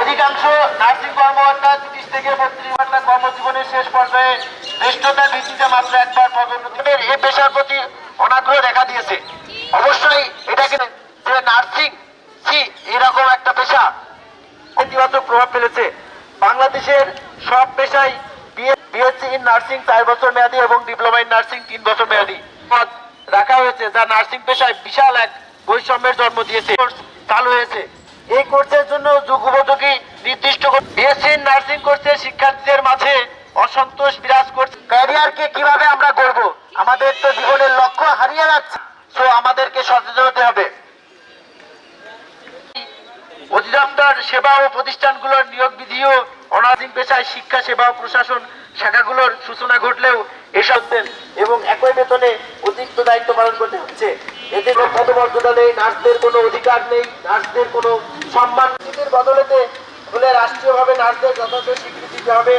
অধিকাংশ নার্সিং কর্মকর্তা তিরিশ থেকে বত্রিশ ঘণ্টা কর্মজীবনের শেষ পর্যায়ে জ্যেষ্ঠতার ভিত্তিতে মাত্র একবার পদোন্নতি এই পেশার প্রতি অনাগ্রহ দেখা দিয়েছে। অবশ্যই এটাকে যে নার্সিং সি এরকম একটা পেশা ইতিবাচক প্রভাব ফেলেছে। বাংলাদেশের সব পেশায় বিএসসি ইন নার্সিং চার বছর মেয়াদী এবং ডিপ্লোমা ইন নার্সিং তিন বছর মেয়াদী পদ রাখা হয়েছে, যা নার্সিং পেশায় বিশাল এক বৈষম্যের জন্ম দিয়েছে। চালু হয়েছে। এই কোর্সের জন্য যুগোপযোগী নির্দিষ্ট বিএসসি নার্সিং কোর্সের শিক্ষার্থীদের মাঝে অসন্তোষ বিরাজ করছে। ক্যারিয়ারকে কীভাবে আমরা গড়ব? আমাদের তো জীবনের লক্ষ্য হারিয়ে যাচ্ছে। সো আমাদেরকে সচেতন হতে হবে। অধিদপ্তর সেবা ও প্রতিষ্ঠানগুলোর নিয়োগ বিধি ও অনার্সিং পেশায় শিক্ষা, সেবা ও প্রশাসন শাখাগুলোর সূচনা ঘটলেও এসব দেন এবং একই বেতনে অতিরিক্ত দায়িত্ব পালন করতে হচ্ছে। এতে কোনো পদমর্যাদা নেই, নার্সদের কোনো অধিকার নেই, নার্সদের কোনো সম্মান বদলেতে বলে রাষ্ট্রীয়ভাবে নার্সদের যথাযথ স্বীকৃতি দিতে হবে।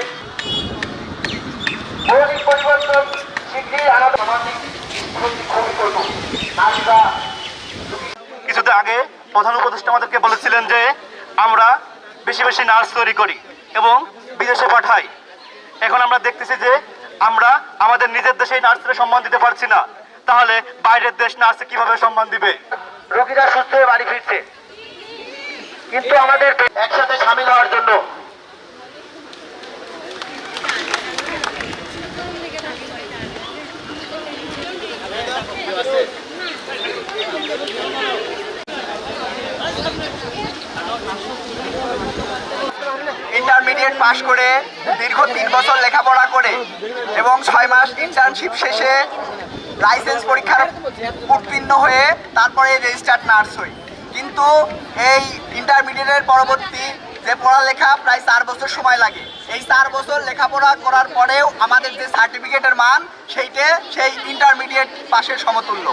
মৌলিক পরিবর্তন শীঘ্রই আনা সামাজিক করব। নার্সরা কিছুদিন আগে প্রধান উপদেষ্টা আমাদেরকে বলেছিলেন যে, আমরা বেশি বেশি নার্স তৈরি করি এবং বিদেশে পাঠাই। এখন আমরা দেখতেছি যে, আমরা আমাদের নিজের দেশেই নার্সদের সম্মান দিতে পারছি না। তাহলে বাইরের দেশ নার্সে কীভাবে সম্মান দিবে? রোগীরা সুস্থ হয়ে বাড়ি ফিরছে। কিন্তু আমাদের একসাথে সামিল হওয়ার জন্য ইন্টারমিডিয়েট পাশ করে দীর্ঘ তিন বছর লেখাপড়া করে এবং ছয় মাস ইন্টার্নশিপ শেষে লাইসেন্স পরীক্ষার উত্তীর্ণ হয়ে তারপরে রেজিস্টার্ড নার্স হই। কিন্তু এই ইন্টারমিডিয়েটের পরবর্তী যে পড়ালেখা, প্রায় চার বছর সময় লাগে। এই চার বছর লেখাপড়া করার পরেও আমাদের যে সার্টিফিকেটের মান, সেইটে সেই ইন্টারমিডিয়েট পাশের সমতুল্য।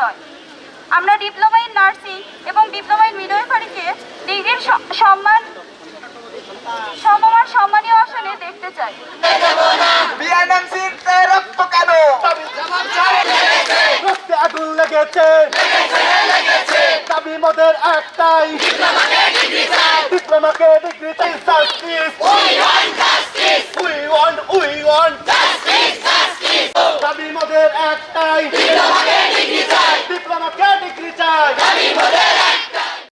নয়। আমরা ডিপ্লোমা ইন নার্সিং এবং ডিপ্লোমা ইন মিডওয়াইফারিকে ডিগ্রির সম্মান, সমমান সম্মানীয় আসনে দেখতে চাই। মোদের একটাই। ডিপ্লোমাকে উই উই দাবি মোদের একটাই। Viva Deus!